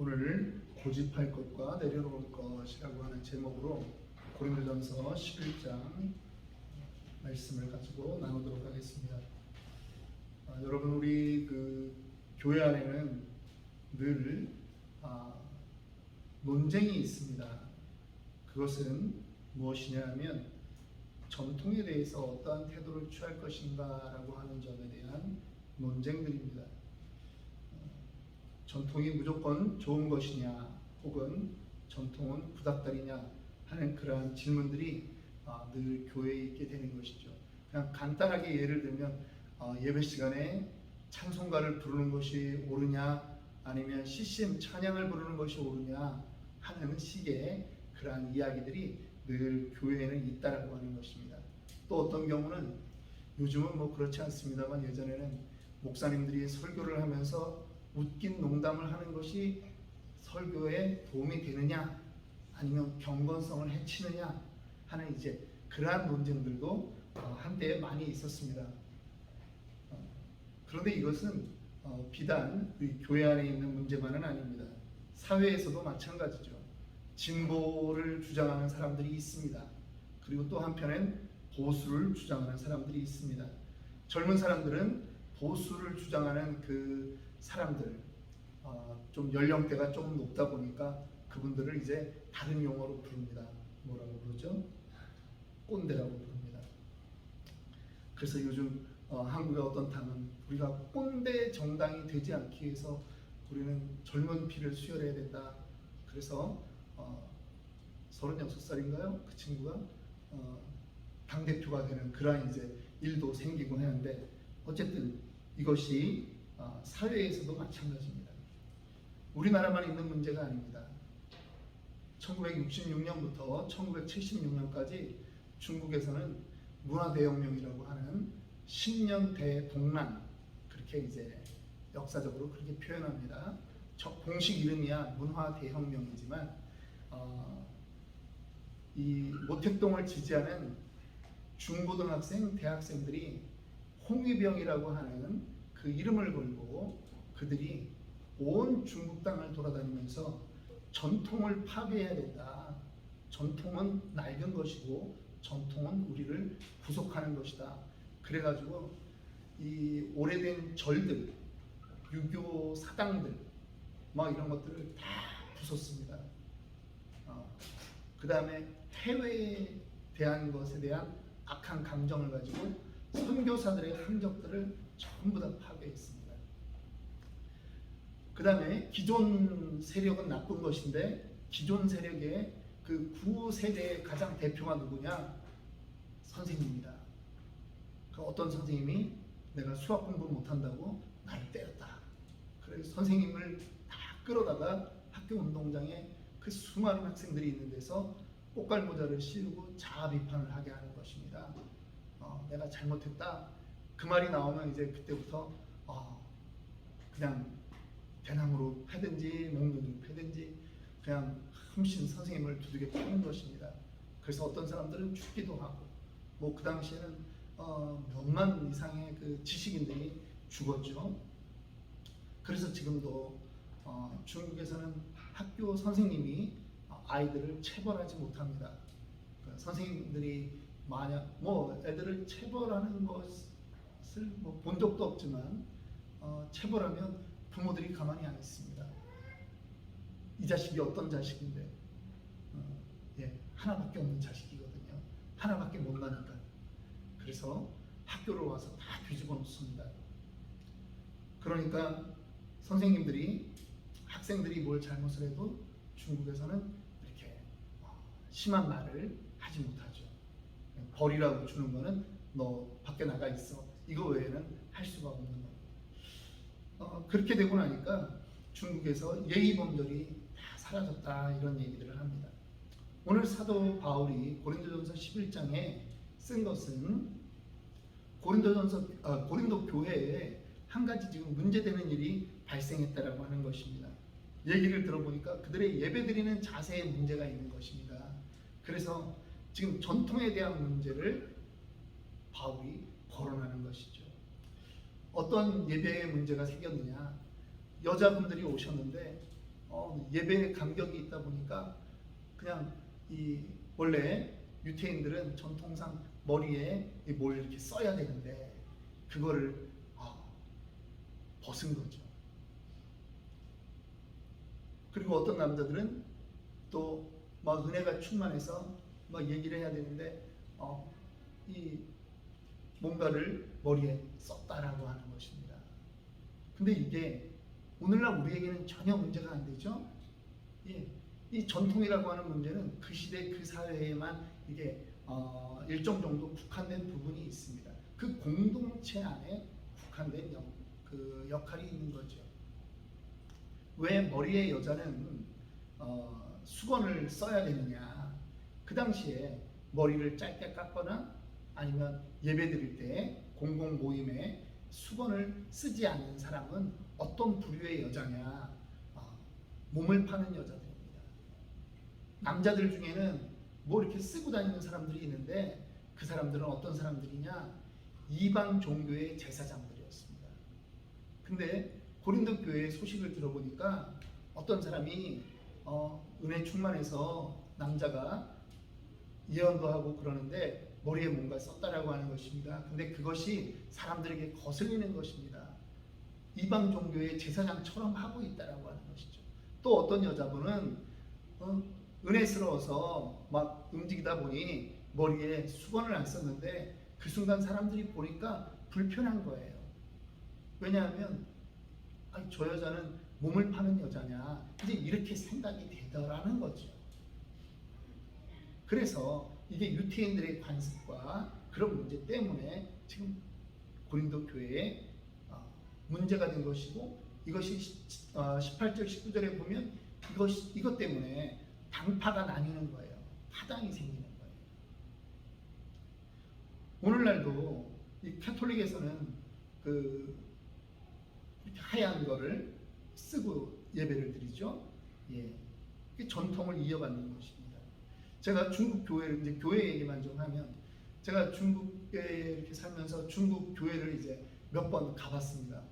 오늘 고집할 것과 내려놓을 것이라고 하는 제목으로 고린도전서 11장 말씀을 가지고 나누도록 하겠습니다. 아, 여러분 우리 그 교회 안에는 늘 아, 논쟁이 있습니다. 그것은 무엇이냐면 전통에 대해서 어떠한 태도를 취할 것인가라고 하는 점에 대한 논쟁들입니다. 어, 전통이 무조건 좋은 것이냐, 혹은 전통은 구닥다리냐 하는 그러한 질문들이 아, 늘 교회에 있게 되는 것이죠. 그냥 간단하게 예를 들면 어, 예배 시간에 찬송가를 부르는 것이 옳으냐, 아니면 CCM 찬양을 부르는 것이 옳으냐 하는 식의 그러한 이야기들이 늘 교회에는 있다라고 하는 것입니다. 또 어떤 경우는 요즘은 뭐 그렇지 않습니다만 예전에는 목사님들이 설교를 하면서 웃긴 농담을 하는 것이 설교에 도움이 되느냐 아니면 경건성을 해치느냐 하는 이제 그러한 논쟁들도 어, 한때 많이 있었습니다. 어, 그런데 이것은 어, 비단 이 교회 안에 있는 문제만은 아닙니다. 사회에서도 마찬가지죠. 진보를 주장하는 사람들이 있습니다. 그리고 또 한편엔 보수를 주장하는 사람들이 있습니다. 젊은 사람들은 보수를 주장하는 그 사람들, 어, 좀 연령대가 조금 높다 보니까 그분들을 이제 다른 용어로 부릅니다. 뭐라고 부르죠? 꼰대라고 부릅니다. 그래서 요즘 어, 한국의 어떤 당은 우리가 꼰대 정당이 되지 않기 위해서 우리는 젊은 피를 수혈해야 된다. 그래서 어, 36살인가요? 그 친구가 어, 당 대표가 되는 그러한 이제 일도 생기곤 하는데 어쨌든 이것이 어, 사회에서도 마찬가지입니다. 우리나라만 있는 문제가 아닙니다. 1966년부터 1976년까지 중국에서는 문화대혁명이라고 하는 10년 대동란 그렇게 이제 역사적으로 그렇게 표현합니다. 저 공식 이름이야 문화대혁명이지만 어, 이 모택동을 지지하는 중고등학생, 대학생들이 홍위병이라고 하는 그 이름을 걸고 그들이 온 중국 땅을 돌아다니면서 전통을 파괴해야 된다. 전통은 낡은 것이고 전통은 우리를 구속하는 것이다. 그래가지고 이 오래된 절들, 유교 사당들, 막 이런 것들을 다 부쉈습니다. 어, 그 다음에 해외에 대한 것에 대한 악한 감정을 가지고 선교사들의 흔적들을 전부 다 파괴했습니다. 그 다음에 기존 세력은 나쁜 것인데 기존 세력의 그 구세대의 가장 대표가 누구냐? 선생님이다. 그 어떤 선생님이 내가 수학 공부를 못한다고 나를 때렸다. 그래서 선생님을 다 끌어다가 학교 운동장에 그 수많은 학생들이 있는 데서 꽃갈 모자를 씌우고 자아 비판을 하게 하는 것입니다. 어, 내가 잘못했다. 그 말이 나오면 이제 그때부터 어, 그냥 대나무로 패든지 목련으로 패든지 그냥 흠씬 선생님을 두들겨 패는 것입니다. 그래서 어떤 사람들은 죽기도 하고 뭐 그 당시에는 어, 몇만 이상의 그 지식인들이 죽었죠. 그래서 지금도 어, 중국에서는 학교 선생님이 아이들을 체벌하지 못합니다. 그 선생님들이 만약 뭐 애들을 체벌하는 것 을 뭐 본 적도 없지만 어, 체벌하면 부모들이 가만히 안 있습니다. 이 자식이 어떤 자식인데 어, 예, 하나밖에 없는 자식이거든요. 하나밖에 못 나니까. 그래서 학교를 와서 다 뒤집어 놓습니다. 그러니까 선생님들이 학생들이 뭘 잘못을 해도 중국에서는 이렇게 어, 심한 말을 하지 못하죠. 벌이라고 주는 거는 너 밖에 나가 있어. 이거 외에는 할 수가 없는 겁니다. 어, 그렇게 되고 나니까 중국에서 예의 범절이 다 사라졌다 이런 얘기들을 합니다. 오늘 사도 바울이 고린도전서 11장에 쓴 것은 고린도전서 아, 고린도 교회에 한 가지 지금 문제되는 일이 발생했다라고 하는 것입니다. 얘기를 들어보니까 그들의 예배드리는 자세에 문제가 있는 것입니다. 그래서 지금 전통에 대한 문제를 바울이 거론하는 것이죠. 어떤 예배에 문제가 생겼느냐? 여자분들이 오셨는데 어, 예배 간격이 있다 보니까 그냥 이 원래 유태인들은 전통상 머리에 이뭘 이렇게 써야 되는데 그거를 아, 벗은 거죠. 그리고 어떤 남자들은 또 막 은혜가 충만해서 막 얘기를 해야 되는데 어, 이 뭔가를 머리에 썼다라고 하는 것입니다. 근데 이게 오늘날 우리에게는 전혀 문제가 안 되죠. 예, 이 전통이라고 하는 문제는 그 시대 그 사회에만 이게 어, 일정 정도 국한된 부분이 있습니다. 그 공동체 안에 국한된 역, 그 역할이 있는 거죠. 왜 머리에 여자는 어, 수건을 써야 되느냐? 그 당시에 머리를 짧게 깎거나 아니면 예배 드릴 때 공공 모임에 수건을 쓰지 않는 사람은 어떤 부류의 여자냐? 어, 몸을 파는 여자들입니다. 남자들 중에는 뭐 이렇게 쓰고 다니는 사람들이 있는데 그 사람들은 어떤 사람들이냐? 이방 종교의 제사장들이었습니다. 근데 고린도 교회 소식을 들어보니까 어떤 사람이 어, 은혜 충만해서 남자가 예언도 하고 그러는데 머리에 뭔가 썼다라고 하는 것입니다. 근데 그것이 사람들에게 거슬리는 것입니다. 이방 종교의 제사장처럼 하고 있다라고 하는 것이죠. 또 어떤 여자분은 어, 은혜스러워서 막 움직이다 보니 머리에 수건을 안 썼는데 그 순간 사람들이 보니까 불편한 거예요. 왜냐하면 아니, 저 여자는 몸을 파는 여자냐 이제 이렇게 생각이 되더라는 거죠. 그래서 이게 유태인들의 관습과 그런 문제 때문에 지금 고린도 교회에 어, 문제가 된 것이고 이것이 18절 19절에 보면 이것 이것 때문에 당파가 나뉘는 거예요. 파당이 생기는 거예요. 오늘날도 이 캐톨릭에서는 그 하얀 거를 쓰고 예배를 드리죠. 예. 그 전통을 이어받는 것입니다. 제가 중국 교회를 이제 교회 얘기만 좀 하면 제가 중국에 이렇게 살면서 중국 교회를 이제 몇 번 가봤습니다.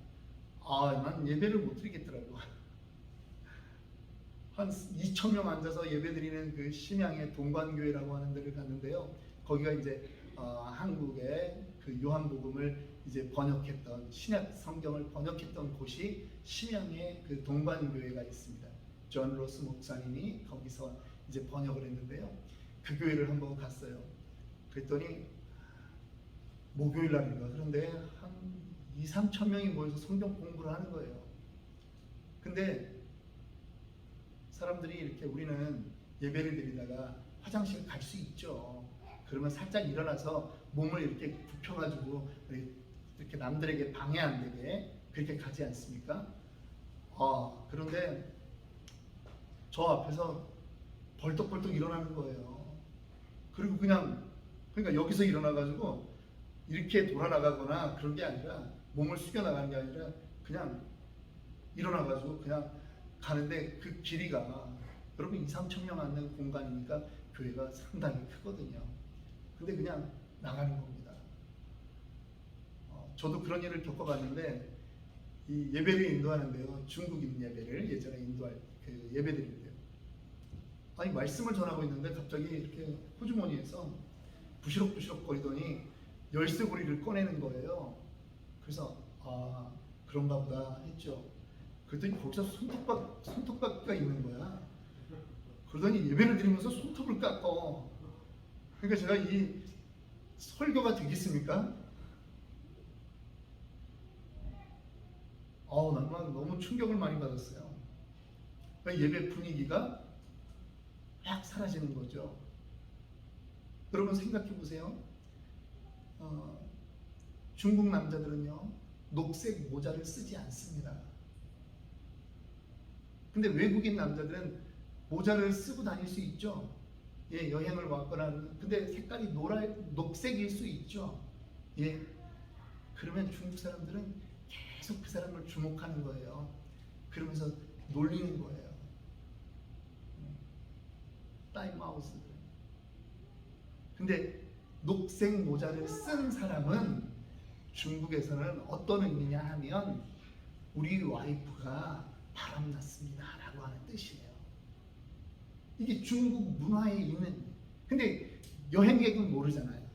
아, 난 예배를 못 드리겠더라고. 한 2천 명 앉아서 예배 드리는 그 심양의 동관교회라고 하는 데를 갔는데요. 거기가 이제 어, 한국의 그 요한복음을 이제 번역했던 신약 성경을 번역했던 곳이 심양의 그 동관교회가 있습니다. 존 로스 목사님이 거기서 이제 번역을 했는데요. 그 교회를 한번 갔어요. 그랬더니 목요일 날인가 그런데 한 2, 3천 명이 모여서 성경 공부를 하는 거예요. 근데 사람들이 이렇게 우리는 예배를 드리다가 화장실 갈 수 있죠. 그러면 살짝 일어나서 몸을 이렇게 굽혀가지고 이렇게 남들에게 방해 안 되게 그렇게 가지 않습니까? 어, 그런데 저 앞에서 벌떡벌떡 일어나는 거예요. 그리고 그냥 그러니까 여기서 일어나가지고 이렇게 돌아나가거나 그런 게 아니라 몸을 숙여 나가는 게 아니라 그냥 일어나가지고 그냥 가는데 그 길이가 여러분 2, 3천 명 앉는 공간이니까 교회가 상당히 크거든요. 근데 그냥 나가는 겁니다. 어, 저도 그런 일을 겪어봤는데 이 예배를 인도하는데요. 중국인 예배를 예전에 인도할 그 예배드린대요. 아니 말씀을 전하고 있는데 갑자기 이렇게 호주머니에서 부시럭부시럭 거리더니 열쇠고리를 꺼내는 거예요. 그래서 아 그런가 보다 했죠. 그랬더니 거기서 손톱박 손톱깎이가 있는 거야. 그러더니 예배를 드리면서 손톱을 깎어. 그러니까 제가 이 설교가 되겠습니까? 어우, 난막 너무 충격을 많이 받았어요. 그러니까 예배 분위기가 막 사라지는 거죠. 여러분 생각해 보세요. 어, 중국 남자들은요, 녹색 모자를 쓰지 않습니다. 근데 외국인 남자들은 모자를 쓰고 다닐 수 있죠. 예, 여행을 왔거나 근데 색깔이 노라 녹색일 수 있죠. 예. 그러면 중국 사람들은 계속 그 사람을 주목하는 거예요. 그러면서 놀리는 거예요. 타임아웃을. 근데 녹색 모자를 쓴 사람은 중국에서는 어떤 의미냐 하면 우리 와이프가 바람났습니다라고 하는 뜻. 이게 중국 문화에 있는 근데 여행객은 모르잖아요.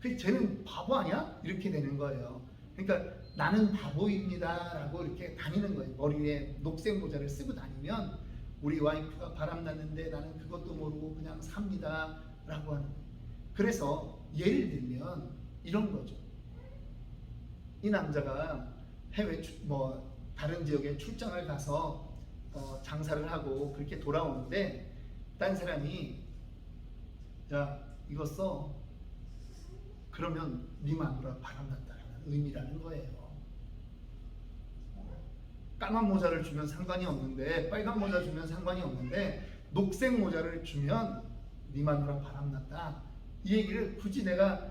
그 쟤는 바보 아니야? 이렇게 되는 거예요. 그러니까 나는 바보입니다라고 이렇게 다니는 거예요. 머리에 녹색 모자를 쓰고 다니면 우리 와이프가 바람 났는데 나는 그것도 모르고 그냥 삽니다 라고 하는 거예요. 그래서 예를 들면 이런 거죠. 이 남자가 해외 출- 뭐 다른 지역에 출장을 가서 어, 장사를 하고 그렇게 돌아오는데 딴 사람이 야 이거 써 그러면 네 마누라 바람났다라는 의미라는 거예요. 까만 모자를 주면 상관이 없는데 빨간 모자 주면 상관이 없는데 녹색 모자를 주면 네 마누라 바람났다 이 얘기를 굳이 내가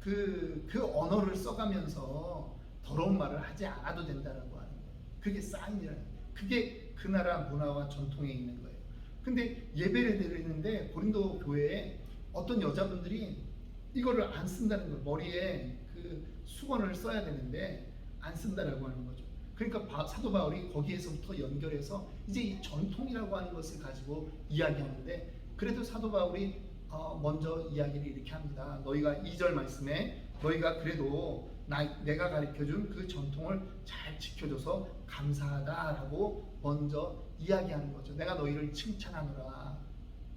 그, 그 언어를 써가면서 더러운 말을 하지 않아도 된다라고 하는 거예요. 그게 사인이라는 거예요. 그게 그 나라 문화와 전통에 있는 거예요. 근데 예배를 드리는데 고린도 교회에 어떤 여자분들이 이거를 안 쓴다는 거예요. 머리에 그 수건을 써야 되는데 안 쓴다라고 하는 거죠. 그러니까 바- 사도 바울이 거기에서부터 연결해서 이제 이 전통이라고 하는 것을 가지고 이야기하는데 그래도 사도 바울이 어, 먼저 이야기를 이렇게 합니다. 너희가 2절 말씀에 너희가 그래도 나, 내가 가르쳐준 그 전통을 잘 지켜줘서 감사하다라고 먼저 이야기하는 거죠. 내가 너희를 칭찬하노라.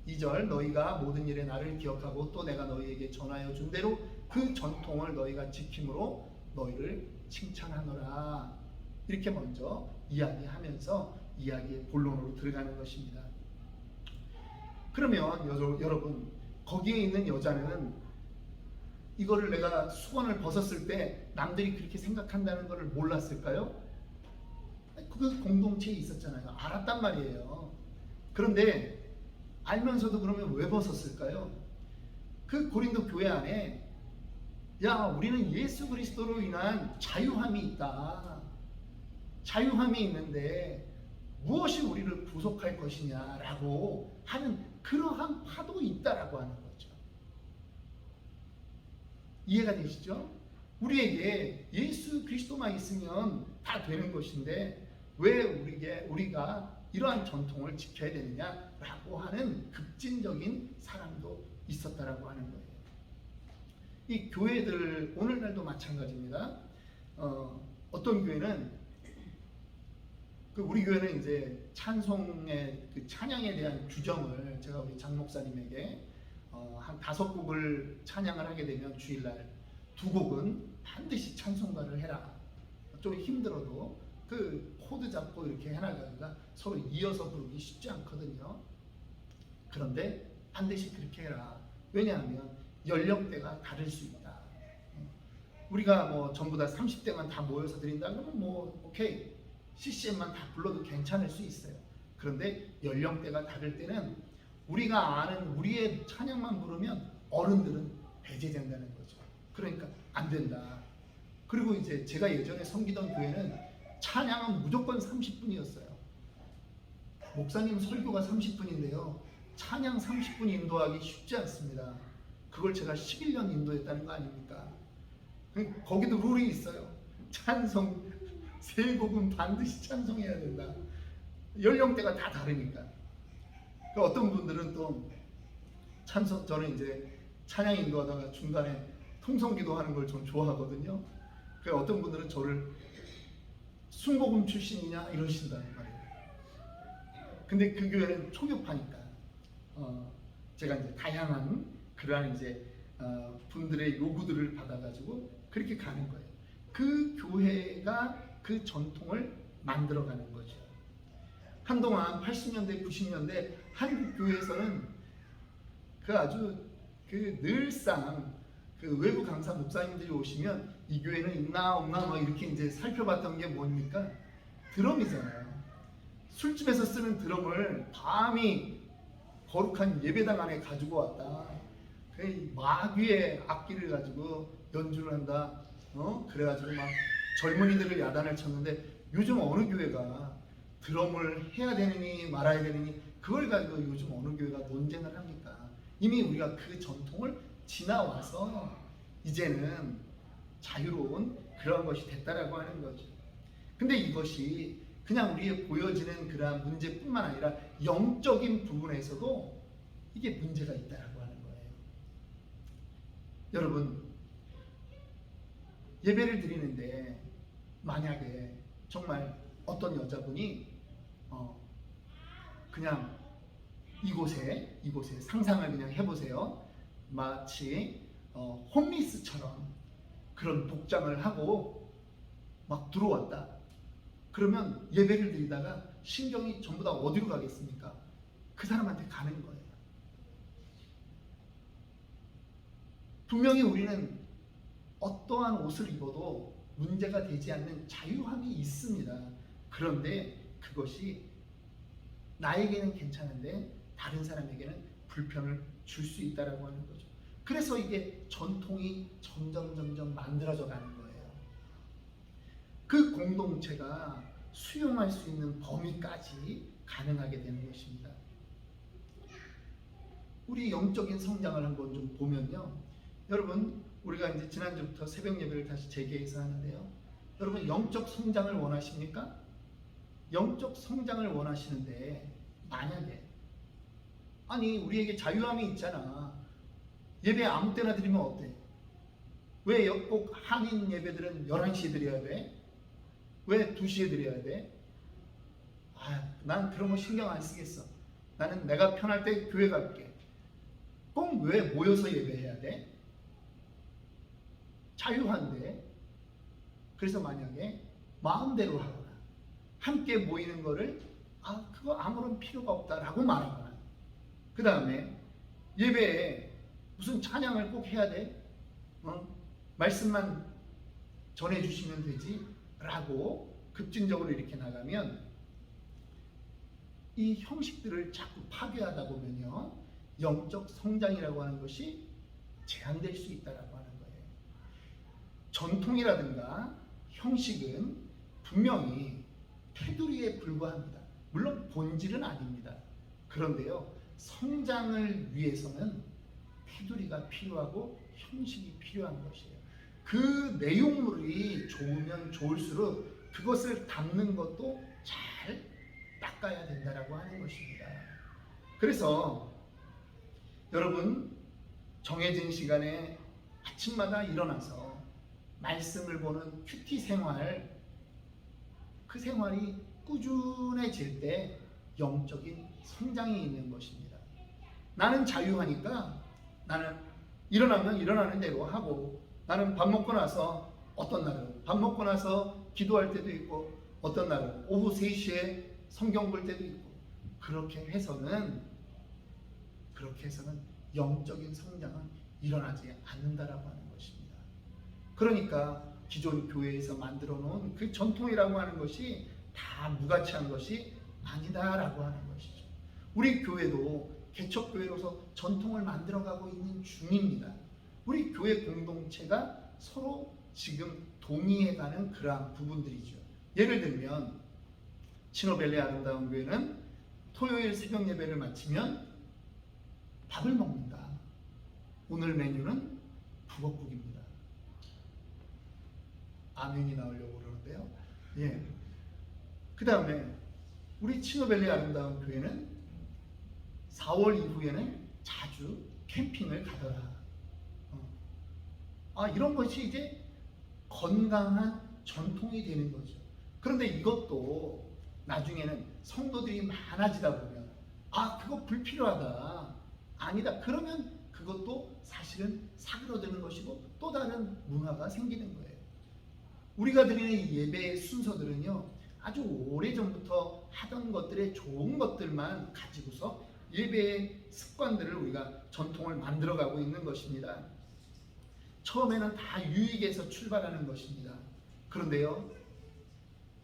2절 너희가 모든 일에 나를 기억하고 또 내가 너희에게 전하여 준 대로 그 전통을 너희가 지킴으로 너희를 칭찬하노라. 이렇게 먼저 이야기하면서 이야기의 본론으로 들어가는 것입니다. 그러면 여, 여러분 거기에 있는 여자는 이거를 내가 수건을 벗었을 때 남들이 그렇게 생각한다는 것을 몰랐을까요? 그 공동체에 있었잖아요. 알았단 말이에요. 그런데 알면서도 그러면 왜 벗었을까요? 그 고린도 교회 안에 야 우리는 예수 그리스도로 인한 자유함이 있다. 자유함이 있는데 무엇이 우리를 구속할 것이냐라고 하는 그러한 파도 있다라고 하는 거죠. 이해가 되시죠? 우리에게 예수 그리스도만 있으면 다 되는 것인데 왜 우리게 우리가 이러한 전통을 지켜야 되느냐라고 하는 급진적인 사람도 있었다라고 하는 거예요. 이 교회들 오늘날도 마찬가지입니다. 어, 어떤 교회는 그 우리 교회는 이제 찬송의 그 찬양에 대한 규정을 제가 우리 장 목사님에게 어, 한 다섯 곡을 찬양을 하게 되면 주일날 두 곡은 반드시 찬송가를 해라. 좀 힘들어도 그 코드 잡고 이렇게 해나가기가 서로 이어서 부르기 쉽지 않거든요. 그런데 반드시 그렇게 해라. 왜냐하면 연령대가 다를 수 있다. 우리가 뭐 전부 다 30대만 다 모여서 드린다 그러면 뭐 오케이 CCM만 다 불러도 괜찮을 수 있어요. 그런데 연령대가 다를 때는 우리가 아는 우리의 찬양만 부르면 어른들은 배제된다는 거죠. 그러니까 안 된다. 그리고 이제 제가 예전에 섬기던 교회는 찬양은 무조건 30분이었어요. 목사님 설교가 30분인데요. 찬양 30분 인도하기 쉽지 않습니다. 그걸 제가 11년 인도했다는 거 아닙니까? 그- 거기도 룰이 있어요. 찬송 세 곡은 반드시 찬송해야 된다. 연령대가 다 다르니까. 그 어떤 분들은 또 찬송 저는 이제 찬양 인도하다가 중간에 통성기도 하는 걸 좀 좋아하거든요. 그 어떤 분들은 저를 순복음 출신이냐 이러신다는 말이에요. 근데 그 교회는 초교파니까 어, 제가 이제 다양한 그러한 이제 어, 분들의 요구들을 받아가지고 그렇게 가는 거예요. 그 교회가 그 전통을 만들어가는 거죠. 한동안 80년대, 90년대 한국 교회에서는 그 아주 그 늘상 그 외부 강사 목사님들이 오시면 이 교회는 있나 없나 막 이렇게 이제 살펴봤던 게 뭡니까? 드럼이잖아요. 술집에서 쓰는 드럼을 감히 거룩한 예배당 안에 가지고 왔다. 그 마귀의 악기를 가지고 연주를 한다. 어? 그래가지고 막 젊은이들을 야단을 쳤는데 요즘 어느 교회가 드럼을 해야 되느니 말아야 되느니 그걸 가지고 요즘 어느 교회가 논쟁을 합니까? 이미 우리가 그 전통을 지나와서 이제는 자유로운 그런 것이 됐다라고 하는 거죠. 근데 이것이 그냥 우리의 보여지는 그러한 문제뿐만 아니라 영적인 부분에서도 이게 문제가 있다라고 하는 거예요. 여러분 예배를 드리는데 만약에 정말 어떤 여자분이 어 그냥 이곳에 이곳에 상상을 그냥 해보세요. 마치 어, 홈리스처럼 그런 복장을 하고 막 들어왔다. 그러면 예배를 드리다가 신경이 전부 다 어디로 가겠습니까? 그 사람한테 가는 거예요. 분명히 우리는 어떠한 옷을 입어도 문제가 되지 않는 자유함이 있습니다. 그런데 그것이 나에게는 괜찮은데 다른 사람에게는 불편을 줄 수 있다라고 하는 거죠. 그래서 이게 전통이 점점 점점 만들어져 가는 거예요. 그 공동체가 수용할 수 있는 범위까지 가능하게 되는 것입니다. 우리 영적인 성장을 한번 좀 보면요. 여러분, 우리가 이제 지난주부터 새벽 예배를 다시 재개해서 하는데요. 여러분, 영적 성장을 원하십니까? 영적 성장을 원하시는데, 만약에, 아니, 우리에게 자유함이 있잖아. 예배 아무 때나 드리면 어때? 왜 꼭 한인 예배들은 11시에 드려야 돼? 왜 2시에 드려야 돼? 아, 난 그런 거 신경 안 쓰겠어. 나는 내가 편할 때 교회 갈게. 꼭 왜 모여서 예배해야 돼? 자유한데. 그래서 만약에 마음대로 하거나 함께 모이는 거를 아, 그거 아무런 필요가 없다라고 말하거나 그 다음에 예배에 무슨 찬양을 꼭 해야 돼? 어? 말씀만 전해주시면 되지? 라고 급진적으로 이렇게 나가면 이 형식들을 자꾸 파괴하다 보면요. 영적 성장이라고 하는 것이 제한될 수 있다라고 하는. 전통이라든가 형식은 분명히 테두리에 불과합니다. 물론 본질은 아닙니다. 그런데요. 성장을 위해서는 테두리가 필요하고 형식이 필요한 것이에요. 그 내용물이 좋으면 좋을수록 그것을 담는 것도 잘 닦아야 된다라고 하는 것입니다. 그래서 여러분 정해진 시간에 아침마다 일어나서 말씀을 보는 큐티 생활 그 생활이 꾸준해질 때 영적인 성장이 있는 것입니다. 나는 자유하니까 나는 일어나면 일어나는 대로 하고 나는 밥 먹고 나서 어떤 날은 밥 먹고 나서 기도할 때도 있고 어떤 날은 오후 3시에 성경 볼 때도 있고 그렇게 해서는 그렇게 해서는 영적인 성장은 일어나지 않는다라고 하는. 그러니까 기존 교회에서 만들어 놓은 그 전통이라고 하는 것이 다 무가치한 것이 아니다라고 하는 것이죠. 우리 교회도 개척 교회로서 전통을 만들어가고 있는 중입니다. 우리 교회 공동체가 서로 지금 동의해가는 그러한 부분들이죠. 예를 들면 치노벨리 아름다운 교회는 토요일 새벽 예배를 마치면 밥을 먹는다. 오늘 메뉴는 북엇국입니다. 아멘이 나오려고 그러는데요. 예. 그 다음에 우리 치노벨리 아름다운 교회는 4월 이후에는 자주 캠핑을 가더라. 어. 아 이런 것이 이제 건강한 전통이 되는 거죠. 그런데 이것도 나중에는 성도들이 많아지다 보면 아 그거 불필요하다. 아니다. 그러면 그것도 사실은 사그러드는 것이고 또 다른 문화가 생기는 거예요. 우리가 드리는 이 예배의 순서들은요. 아주 오래 전부터 하던 것들의 좋은 것들만 가지고서 예배의 습관들을 우리가 전통을 만들어가고 있는 것입니다. 처음에는 다 유익에서 출발하는 것입니다. 그런데요,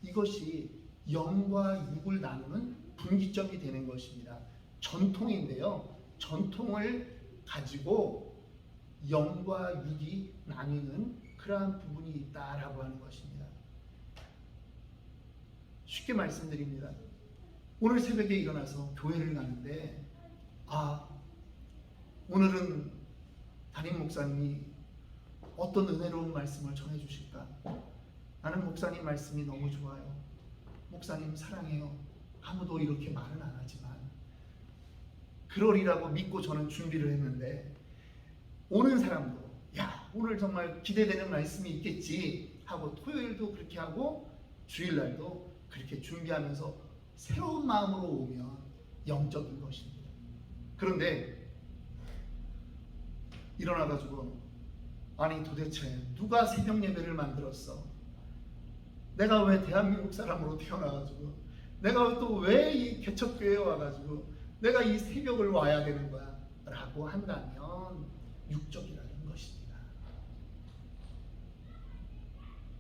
이것이 영과 육을 나누는 분기점이 되는 것입니다. 전통인데요, 전통을 가지고 영과 육이 나뉘는 그러한 부분이 있다라고 하는 것입니다. 쉽게 말씀드립니다. 오늘 새벽에 일어나서 교회를 가는데 아 오늘은 담임 목사님이 어떤 은혜로운 말씀을 전해 주실까? 나는 목사님 말씀이 너무 좋아요. 목사님 사랑해요. 아무도 이렇게 말은 안 하지만 그러리라고 믿고 저는 준비를 했는데 오는 사람도 야 오늘 정말 기대되는 말씀이 있겠지 하고 토요일도 그렇게 하고 주일날도 그렇게 준비하면서 새로운 마음으로 오면 영적인 것입니다. 그런데 일어나가지고 아니 도대체 누가 새벽 예배를 만들었어? 내가 왜 대한민국 사람으로 태어나가지고 내가 또 왜 이 개척교회에 와가지고 내가 이 새벽을 와야 되는 거야? 라고 한다면 육적이라는 것입니다.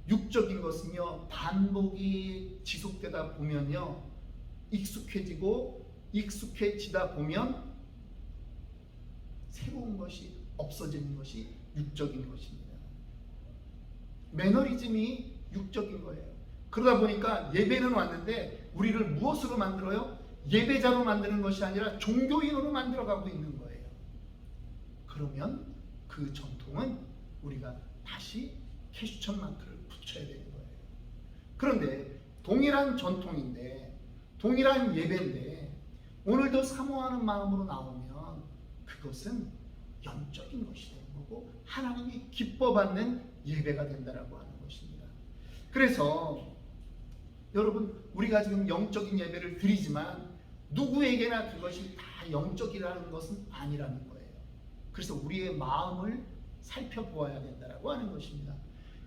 육적인 것은요 반복이 지속되다 보면요 익숙해지고 익숙해지다 보면 새로운 것이 없어지는 것이 육적인 것입니다. 매너리즘이 육적인 거예요. 그러다 보니까 예배는 왔는데 우리를 무엇으로 만들어요? 예배자로 만드는 것이 아니라 종교인으로 만들어가고 있는 거예요. 그러면 그 전통은 우리가 다시 캐슈천 마크를 붙여야 되는 거예요. 그런데 동일한 전통인데 동일한 예배인데 오늘도 사모하는 마음으로 나오면 그것은 영적인 것이 되는 거고 하나님이 기뻐 받는 예배가 된다라고 하는 것입니다. 그래서 여러분 우리가 지금 영적인 예배를 드리지만 누구에게나 그것이 다 영적이라는 것은 아니라는 거예요. 그래서 우리의 마음을 살펴보아야 된다라고 하는 것입니다.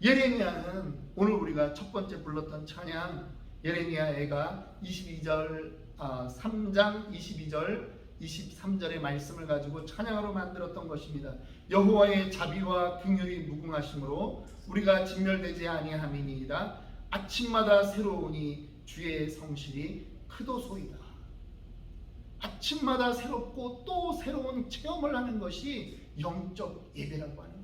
예레미야는 오늘 우리가 첫 번째 불렀던 찬양 예레미야애가 22절 아, 3장 22절 23절의 말씀을 가지고 찬양으로 만들었던 것입니다. 여호와의 자비와 긍휼이 무궁하심으로 우리가 진멸되지 아니함이니이다. 아침마다 새로우니 주의 성실이 크도소이다. 아침마다 새롭고 또 새로운 체험을 하는 것이 영적 예배라고 하는.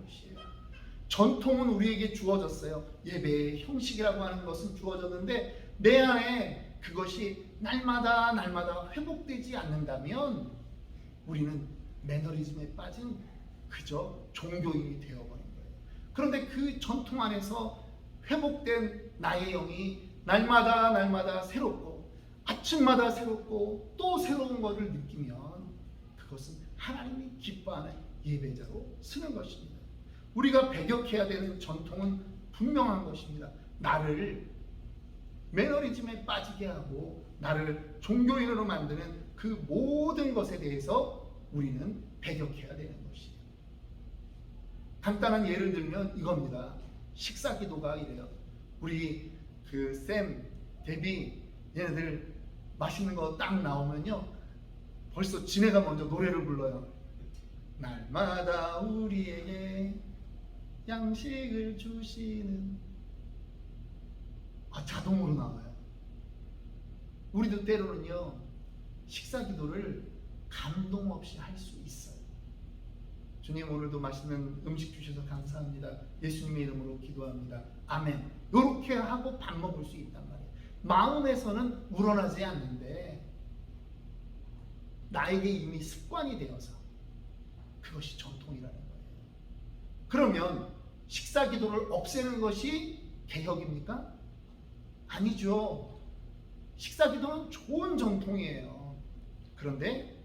전통은 우리에게 주어졌어요. 예배의 형식이라고 하는 것은 주어졌는데 내 안에 그것이 날마다 날마다 회복되지 않는다면 우리는 매너리즘에 빠진 그저 종교인이 되어버린 거예요. 그런데 그 전통 안에서 회복된 나의 영이 날마다 날마다 새롭고 아침마다 새롭고 또 새로운 것을 느끼면 그것은 하나님이 기뻐하는 예배자로 쓰는 것입니다. 우리가 배격해야 되는 전통은 분명한 것입니다. 나를 매너리즘에 빠지게 하고 나를 종교인으로 만드는 그 모든 것에 대해서 우리는 배격해야 되는 것이에요. 간단한 예를 들면 이겁니다. 식사 기도가 이래요. 우리 그 쌤, 데비 얘네들 맛있는 거 딱 나오면요. 벌써 지네가 먼저 노래를 불러요. 날마다 우리에게 양식을 주시는 아, 자동으로 나와요. 우리도 때로는요, 식사 기도를 감동 없이 할 수 있어요. 주님 오늘도 맛있는 음식 주셔서 감사합니다. 예수님의 이름으로 기도합니다. 아멘. 이렇게 하고 밥 먹을 수 있단 말이에요. 마음에서는 우러나지 않는데 나에게 이미 습관이 되어서 그것이 전통이라는 거예요. 그러면 식사 기도를 없애는 것이 개혁입니까? 아니죠. 식사 기도는 좋은 전통이에요. 그런데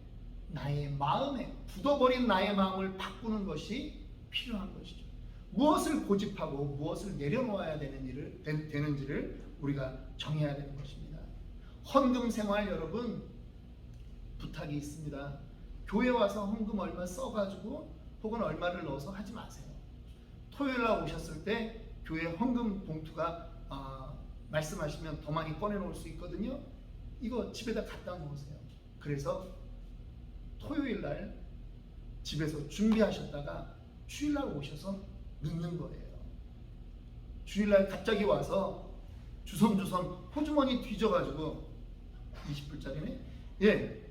나의 마음에 굳어버린 나의 마음을 바꾸는 것이 필요한 것이죠. 무엇을 고집하고 무엇을 내려놓아야 되는 일을 되는지를 우리가 정해야 되는 것입니다. 헌금 생활 여러분 부탁이 있습니다. 교회 와서 헌금 얼마 써가지고 혹은 얼마를 넣어서 하지 마세요. 토요일 날 오셨을 때 교회 헌금 봉투가 아, 말씀하시면 더 많이 꺼내놓을 수 있거든요. 이거 집에다 갖다 놓으세요. 그래서 토요일 날 집에서 준비하셨다가 주일 날 오셔서 넣는 거예요. 주일 날 갑자기 와서 주섬주섬 호주머니 뒤져가지고 20불짜리네? 예.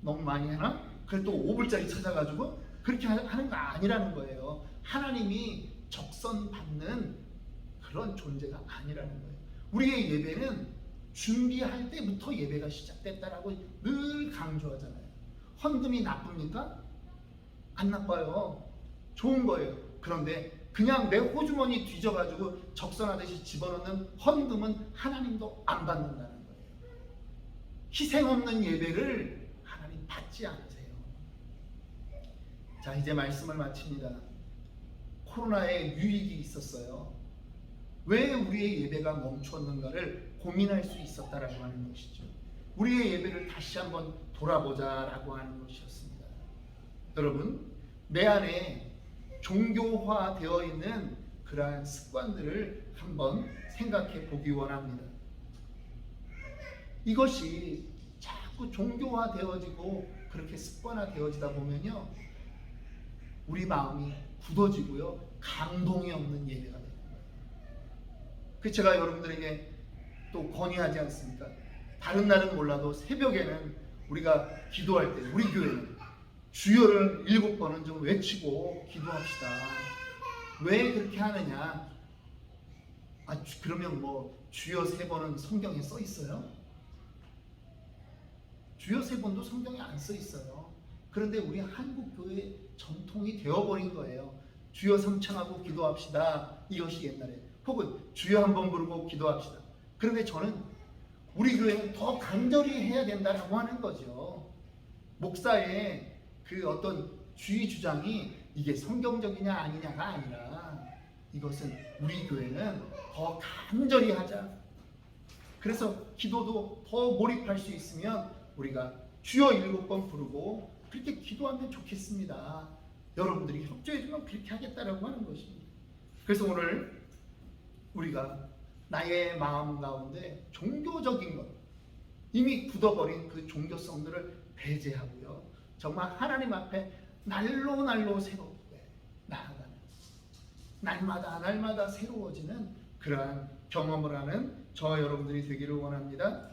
너무 많이 하나? 그래 또 5불짜리 찾아가지고 그렇게 하는 거 아니라는 거예요. 하나님이 적선 받는 그런 존재가 아니라는 거예요. 우리의 예배는 준비할 때부터 예배가 시작됐다라고 늘 강조하잖아요. 헌금이 나쁩니까? 안 나빠요. 좋은 거예요. 그런데 그냥 내 호주머니 뒤져가지고 적선하듯이 집어넣는 헌금은 하나님도 안 받는다는 거예요. 희생 없는 예배를 하나님 받지 않으세요. 자 이제 말씀을 마칩니다. 코로나에 유익이 있었어요. 왜 우리의 예배가 멈추었는가를 고민할 수 있었다라고 하는 것이죠. 우리의 예배를 다시 한번 돌아보자라고 하는 것이었습니다. 여러분, 내 안에 종교화되어 있는 그러한 습관들을 한번 생각해 보기 원합니다. 이것이 자꾸 종교화되어지고 그렇게 습관화되어지다 보면요, 우리 마음이 굳어지고요, 감동이 없는 예배가 됩니다. 그 제가 여러분들에게 또 건의하지 않습니까? 다른 날은 몰라도 새벽에는 우리가 기도할 때 우리 교회는 주여를 일곱 번은 좀 외치고 기도합시다. 왜 그렇게 하느냐? 아 주- 그러면 뭐 주여 세 번은 성경에 써 있어요? 주여 세 번도 성경에 안 써 있어요. 그런데 우리 한국 교회 전통이 되어버린 거예요. 주여 삼창하고 기도합시다. 이것이 옛날에 혹은 주여 한번 부르고 기도합시다. 그런데 저는 우리 교회는 더 간절히 해야 된다라고 하는 거죠. 목사의 그 어떤 주의 주장이 이게 성경적이냐 아니냐가 아니라 이것은 우리 교회는 더 간절히 하자. 그래서 기도도 더 몰입할 수 있으면 우리가 주여 일곱 번 부르고 그렇게 기도하면 좋겠습니다. 여러분들이 협조해주면 그렇게 하겠다라고 하는 것입니다. 그래서 오늘 우리가 나의 마음 가운데 종교적인 것 이미 굳어버린 그 종교성들을 배제하고요. 정말 하나님 앞에 날로 날로 새롭게 나아가는 날마다 날마다 새로워지는 그러한 경험을 하는 저와 여러분들이 되기를 원합니다.